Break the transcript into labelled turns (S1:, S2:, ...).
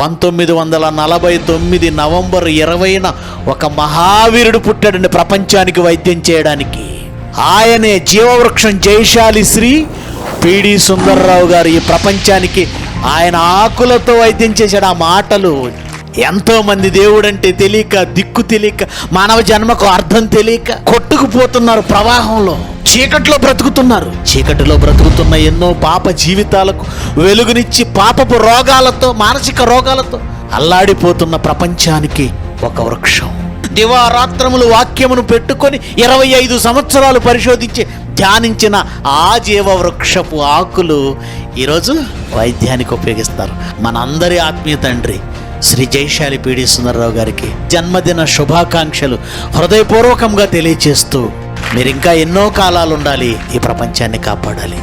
S1: పంతొమ్మిది వందల నలభై తొమ్మిది నవంబర్ ఇరవైన ఒక మహావీరుడు పుట్టాడండి ప్రపంచానికి వైద్యం చేయడానికి. ఆయనే జీవవృక్షం జయశాలి శ్రీ పిడి సుందర్రావు గారు ఈ ప్రపంచానికి ఆయన ఆకులతో వైద్యం చేశాడు. ఆ మాటలు ఎంతో మంది దేవుడంటే తెలియక దిక్కు తెలియక మానవ జన్మకు అర్థం తెలియక కొట్టుకుపోతున్నారు ప్రవాహంలో. చీకట్లో బ్రతుకుతున్నారు. చీకటిలో బ్రతుకుతున్న ఎన్నో పాప జీవితాలకు వెలుగునిచ్చి పాపపు రోగాలతో మానసిక రోగాలతో అల్లాడిపోతున్న ప్రపంచానికి ఒక వృక్షం. దివారాత్రములు వాక్యమును పెట్టుకొని ఇరవై ఐదు సంవత్సరాలు పరిశోధించి ధ్యానించిన ఆ జీవ వృక్షపు ఆకులు ఈరోజు వైద్యానికి ఉపయోగిస్తారు. మనందరి ఆత్మీయ తండ్రి శ్రీ జయశాలి పీడి సుందరరావు గారికి జన్మదిన శుభాకాంక్షలు హృదయపూర్వకంగా తెలియచేస్తూ మీరు ఇంకా ఎన్నో కాలాలు ఉండాలి ఈ ప్రపంచాన్ని కాపాడాలి.